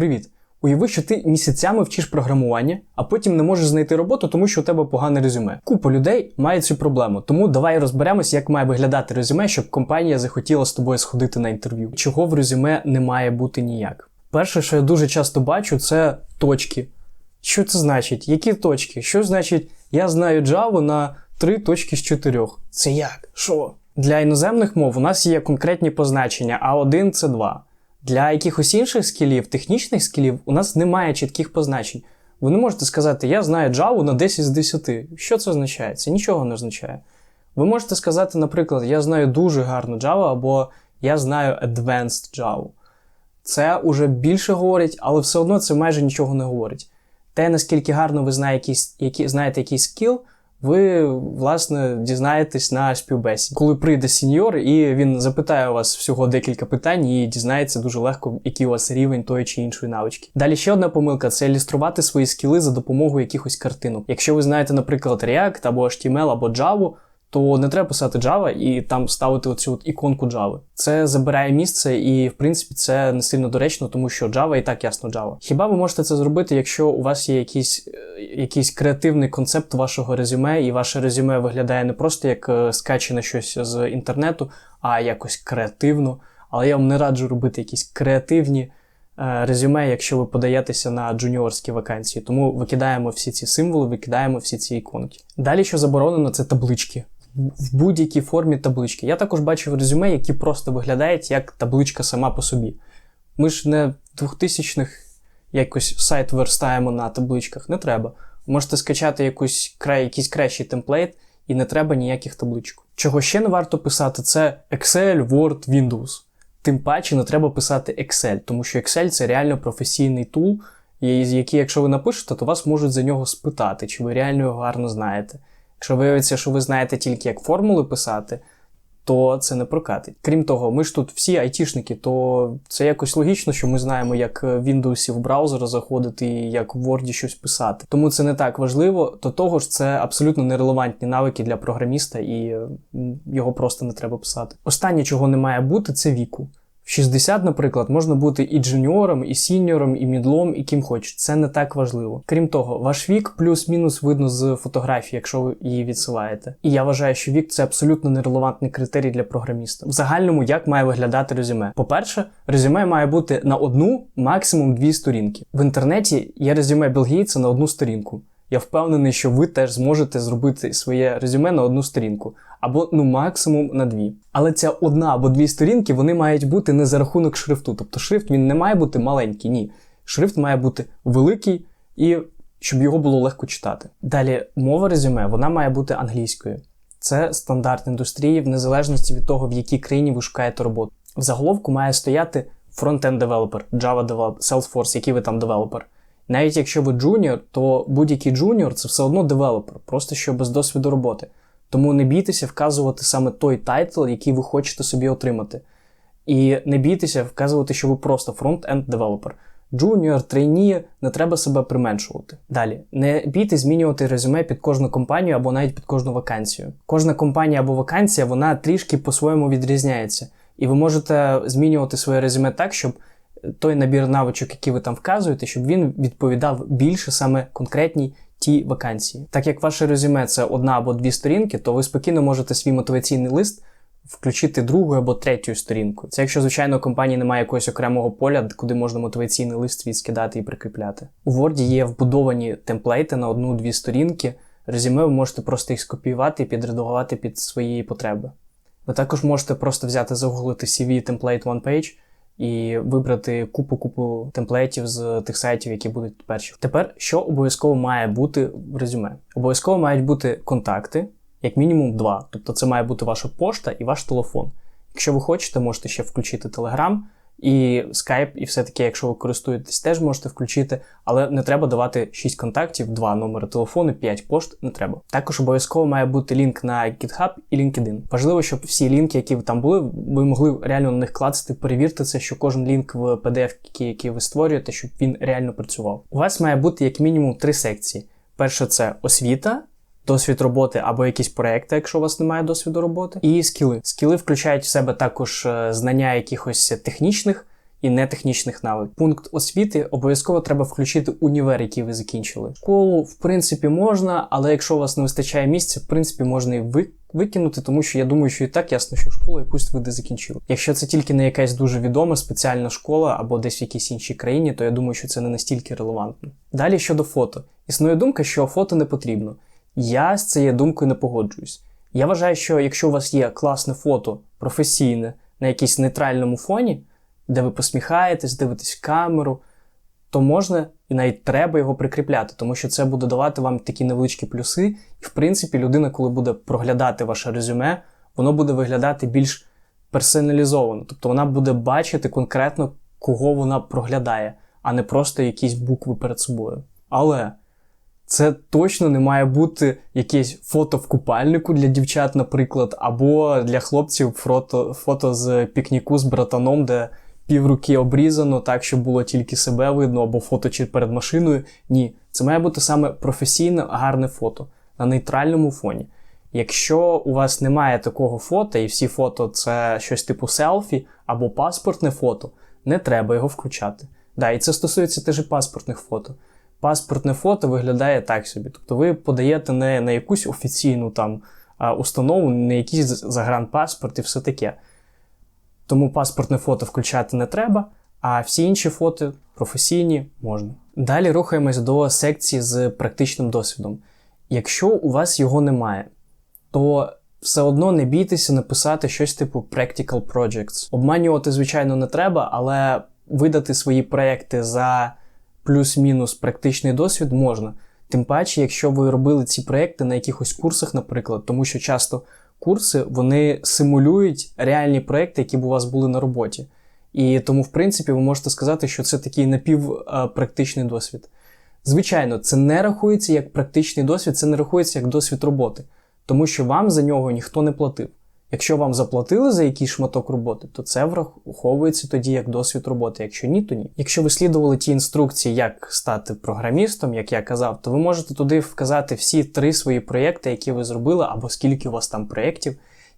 Привіт! Уяви, що ти місяцями вчиш програмування, а потім не можеш знайти роботу, тому що у тебе погане резюме. Купа людей має цю проблему. Тому давай розберемось, як має виглядати резюме, щоб компанія захотіла з тобою сходити на інтерв'ю. Чого в резюме не має бути ніяк. Перше, що я дуже часто бачу, це точки. Що це значить? Які точки? Що значить, я знаю Java на 3 точки з 4? Це як? Що? Для іноземних мов у нас є конкретні позначення А1, С2. Для якихось інших скілів, технічних скілів, у нас немає чітких позначень. Ви не можете сказати, я знаю Java на 10 з 10. Що це означає? Це нічого не означає. Ви можете сказати, наприклад, я знаю дуже гарну Java або я знаю Advanced Java. Це уже більше говорить, але все одно це майже нічого не говорить. Те, наскільки гарно ви знаєте якийсь, які, знаєте якийсь скіл, ви, власне, дізнаєтесь на співбесіді. Коли прийде сеньор, і він запитає у вас всього декілька питань і дізнається дуже легко, який у вас рівень тої чи іншої навички. Далі ще одна помилка це ілюструвати свої скіли за допомогою якихось картинок. Якщо ви знаєте, наприклад, React або HTML або Java, то не треба писати Java і там ставити оцю от іконку Java. Це забирає місце, і в принципі це не сильно доречно, тому що Java і так ясно Java. Хіба ви можете це зробити, якщо у вас є якийсь е, якийсь креативний концепт вашого резюме, і ваше резюме виглядає не просто як е, скачене щось з інтернету, а якось креативно. Але я вам не раджу робити якісь креативні е, резюме, якщо ви подаєтеся на джуніорські вакансії. Тому викидаємо всі ці символи, викидаємо всі ці іконки. Далі, що заборонено, це таблички в будь-якій формі таблички. Я також бачив резюме, які просто виглядають як табличка сама по собі. Ми ж не в 2000-х якось сайт верстаємо на табличках, не треба. Можете скачати якусь, якийсь кращий темплейт, і не треба ніяких табличок. Чого ще не варто писати, це Excel, Word, Windows. Тим паче не треба писати Excel, тому що Excel це реально професійний тул, який, якщо ви напишете, то вас можуть за нього спитати, чи ви реально його гарно знаєте. Якщо виявиться, що ви знаєте тільки як формули писати, то це не прокатить. Крім того, ми ж тут всі айтішники, то це якось логічно, що ми знаємо, як в Windows в браузер заходити і як в Word щось писати. Тому це не так важливо. До того ж, це абсолютно нерелевантні навики для програміста, і його просто не треба писати. Останнє, чого не має бути, це віку. 60, наприклад, можна бути і джуніором, і сіньором, і мідлом, і ким хоч. Це не так важливо. Крім того, ваш вік плюс-мінус видно з фотографії, якщо ви її відсилаєте. І я вважаю, що вік це абсолютно нерелевантний критерій для програміста. В загальному, як має виглядати резюме? По-перше, резюме має бути на одну, максимум дві сторінки. В інтернеті є резюме Білл Гейтса на одну сторінку. Я впевнений, що ви теж зможете зробити своє резюме на одну сторінку, або ну максимум на дві. Але ця одна або дві сторінки вони мають бути не за рахунок шрифту. Тобто шрифт він не має бути маленький, ні. Шрифт має бути великий і щоб його було легко читати. Далі мова резюме вона має бути англійською. Це стандарт індустрії в незалежності від того, в якій країні ви шукаєте роботу. В заголовку має стояти фронтенд девелопер, Java девелопер, Salesforce, який ви там девелопер. Навіть якщо ви джуніор, то будь-який джуніор це все одно девелопер, просто що без досвіду роботи. Тому не бійтеся вказувати саме той тайтл, який ви хочете собі отримати. І не бійтеся вказувати, що ви просто фронт-енд девелопер. Джуніор, трейні, не треба себе применшувати. Далі, не бійте змінювати резюме під кожну компанію або навіть під кожну вакансію. Кожна компанія або вакансія вона трішки по-своєму відрізняється. І ви можете змінювати своє резюме так, щоб той набір навичок, які ви там вказуєте, щоб він відповідав більше саме конкретній тій вакансії. Так як ваше резюме це одна або дві сторінки, то ви спокійно можете свій мотиваційний лист включити другу або третю сторінку. Це якщо, звичайно, компанії немає якогось окремого поля, куди можна мотиваційний лист відскидати і прикріпляти. У Word є вбудовані темплейти на одну-дві сторінки. Резюме ви можете просто їх скопіювати і підредагувати під свої потреби. Ви також можете просто взяти загуглити CV Template One Page і вибрати купу-купу темплейтів з тих сайтів, які будуть перші. Тепер що обов'язково має бути в резюме? Обов'язково мають бути контакти, як мінімум два. Тобто це має бути ваша пошта і ваш телефон. Якщо ви хочете, можете ще включити Telegram, і Skype, і все таке, якщо ви користуєтесь, теж можете включити, але не треба давати 6 контактів, 2 номери телефону, 5 пошт, не треба. Також обов'язково має бути лінк на GitHub і LinkedIn. Важливо, щоб всі лінки, які там були, ви могли реально на них клацати, перевірте це, що кожен лінк в PDF, який ви створюєте, щоб він реально працював. У вас має бути як мінімум три секції. Перше це освіта досвід роботи або якісь проекти, якщо у вас немає досвіду роботи, і скіли. Скіли включають в себе також е, знання якихось технічних і нетехнічних навиків. Пункт освіти обов'язково треба включити універ, який ви закінчили. Школу, в принципі, можна, але якщо у вас не вистачає місця, в принципі, можна і ви. Викинути, тому що я думаю, що і так ясно, що школу якусь ви де закінчили. Якщо це тільки не якась дуже відома спеціальна школа або десь в якійсь іншій країні, то я думаю, що це не настільки релевантно. Далі щодо фото, існує думка, що фото не потрібно. Я з цією думкою не погоджуюсь. Я вважаю, що якщо у вас є класне фото, професійне, на якійсь нейтральному фоні, де ви посміхаєтесь, дивитесь камеру, то можна і навіть треба його прикріпляти, тому що це буде давати вам такі невеличкі плюси. І, в принципі, людина, коли буде проглядати ваше резюме, воно буде виглядати більш персоналізовано. Тобто вона буде бачити конкретно, кого вона проглядає, а не просто якісь букви перед собою. Але це точно не має бути якесь фото в купальнику для дівчат, наприклад, або для хлопців фото, фото з пікніку з братаном, де півруки обрізано, так, щоб було тільки себе видно, або фото чи перед машиною. Ні, це має бути саме професійне, гарне фото на нейтральному фоні. Якщо у вас немає такого фото, і всі фото це щось типу селфі або паспортне фото, не треба його включати. Да, І це стосується теж і паспортних фото паспортне фото виглядає так собі. Тобто ви подаєте не на якусь офіційну там установу, не якийсь загранпаспорт і все таке. Тому паспортне фото включати не треба, а всі інші фото професійні можна. Далі рухаємось до секції з практичним досвідом. Якщо у вас його немає, то все одно не бійтеся написати щось типу Practical Projects. Обманювати, звичайно, не треба, але видати свої проекти за плюс-мінус практичний досвід можна. Тим паче, якщо ви робили ці проекти на якихось курсах, наприклад, тому що часто курси вони симулюють реальні проекти, які б у вас були на роботі. І тому, в принципі, ви можете сказати, що це такий напівпрактичний досвід. Звичайно, це не рахується як практичний досвід, це не рахується як досвід роботи, тому що вам за нього ніхто не платив. Якщо вам заплатили за якийсь шматок роботи, то це враховується тоді як досвід роботи. Якщо ні, то ні. Якщо ви слідували ті інструкції, як стати програмістом, як я казав, то ви можете туди вказати всі три свої проєкти, які ви зробили, або скільки у вас там проєктів.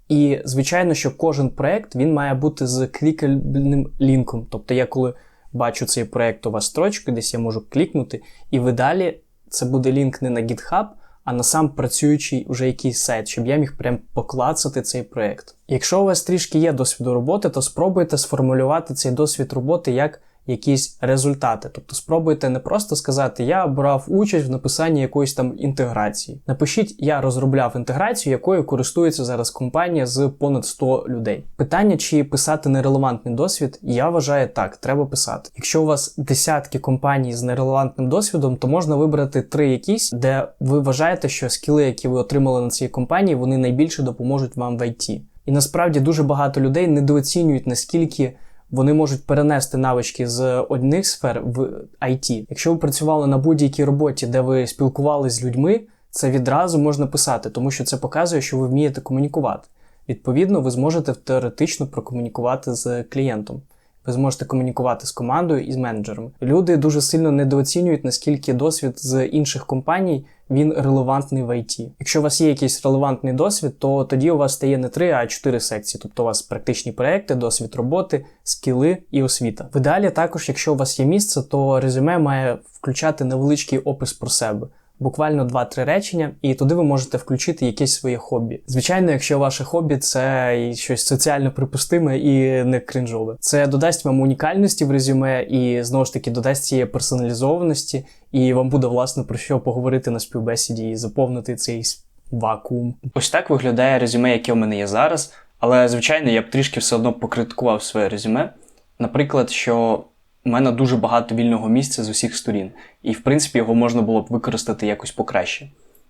І, звичайно, що кожен проєкт він має бути з клікабельним лінком. Тобто, я коли бачу цей проєкт у вас строчку, десь я можу клікнути, і ви далі це буде лінк не на GitHub, а на сам працюючий уже якийсь сайт, щоб я міг прям поклацати цей проект. Якщо у вас трішки є досвіду роботи, то спробуйте сформулювати цей досвід роботи як якісь результати. Тобто спробуйте не просто сказати, я брав участь в написанні якоїсь там інтеграції. Напишіть, я розробляв інтеграцію, якою користується зараз компанія з понад 100 людей. Питання, чи писати нерелевантний досвід, я вважаю так, треба писати. Якщо у вас десятки компаній з нерелевантним досвідом, то можна вибрати три якісь, де ви вважаєте, що скіли, які ви отримали на цій компанії, вони найбільше допоможуть вам в IT. І насправді дуже багато людей недооцінюють наскільки вони можуть перенести навички з одних сфер в IT. Якщо ви працювали на будь-якій роботі, де ви спілкувалися з людьми, це відразу можна писати, тому що це показує, що ви вмієте комунікувати. Відповідно, ви зможете теоретично прокомунікувати з клієнтом. Ви зможете комунікувати з командою і з менеджерами. Люди дуже сильно недооцінюють, наскільки досвід з інших компаній він релевантний в IT. Якщо у вас є якийсь релевантний досвід, то тоді у вас стає не три, а чотири секції. Тобто у вас практичні проекти, досвід роботи, скіли і освіта. В ідеалі також, якщо у вас є місце, то резюме має включати невеличкий опис про себе буквально 2-3 речення, і туди ви можете включити якесь своє хобі. Звичайно, якщо ваше хобі це щось соціально припустиме і не кринжове. Це додасть вам унікальності в резюме і знову ж таки додасть цієї персоналізованості, і вам буде власне про що поговорити на співбесіді і заповнити цей вакуум. Ось так виглядає резюме, яке у мене є зараз. Але, звичайно, я б трішки все одно покритикував своє резюме. Наприклад, що у мене дуже багато вільного місця з усіх сторін, і, в принципі, його можна було б використати якось покраще.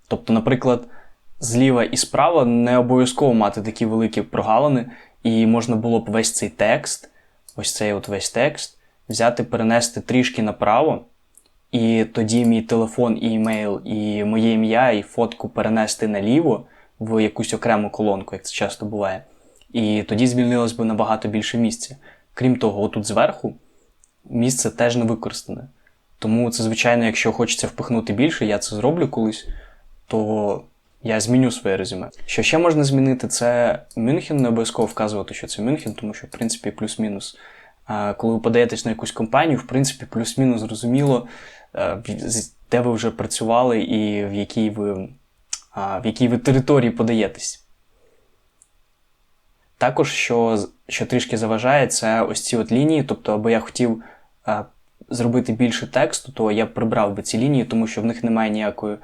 Тобто, наприклад, зліва і справа не обов'язково мати такі великі прогалини, і можна було б весь цей текст, ось цей от весь текст, взяти, перенести трішки направо, і тоді мій телефон, і імейл, і моє ім'я, і фотку перенести наліво в якусь окрему колонку, як це часто буває. І тоді звільнилось би набагато більше місця. Крім того, отут зверху місце теж не використане. Тому це, звичайно, якщо хочеться впихнути більше, я це зроблю колись, то я зміню своє резюме. Що ще можна змінити, це Мюнхен, не обов'язково вказувати, що це Мюнхен, тому що, в принципі, плюс-мінус коли ви подаєтесь на якусь компанію, в принципі, плюс-мінус зрозуміло, е, де ви вже працювали і в якій ви, в якій ви території подаєтесь. Також, що, що трішки заважає, це ось ці от лінії. Тобто, аби я хотів зробити більше тексту, то я прибрав би ці лінії, тому що в них немає ніякої,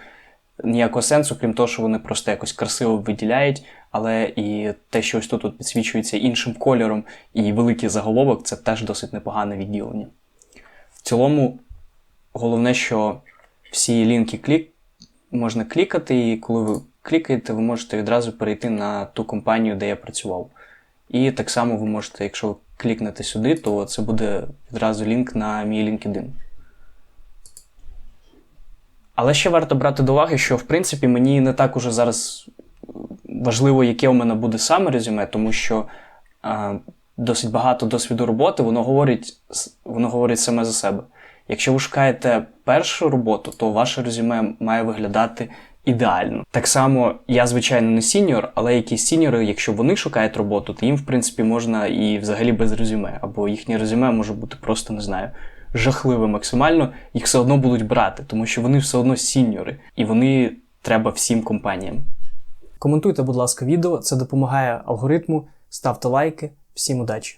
ніякого сенсу, крім того, що вони просто якось красиво виділяють, але і те, що ось тут от підсвічується іншим кольором, і великий заголовок, це теж досить непогане відділення. В цілому, головне, що всі лінки клік можна клікати, і коли ви клікаєте, ви можете відразу перейти на ту компанію, де я працював. І так само ви можете, якщо ви клікнете сюди, то це буде відразу лінк на мій LinkedIn. Але ще варто брати до уваги, що в принципі мені не так уже зараз важливо, яке у мене буде саме резюме, тому що а, досить багато досвіду роботи, воно говорить, воно говорить саме за себе. Якщо ви шукаєте першу роботу, то ваше резюме має виглядати ідеально. Так само, я, звичайно, не сіньор, але якісь сіньори, якщо вони шукають роботу, то їм, в принципі, можна і взагалі без резюме, або їхнє резюме може бути просто не знаю. Жахливе максимально, їх все одно будуть брати, тому що вони все одно сіньори, і вони треба всім компаніям. Коментуйте, будь ласка, відео, це допомагає алгоритму. Ставте лайки. Всім удачі!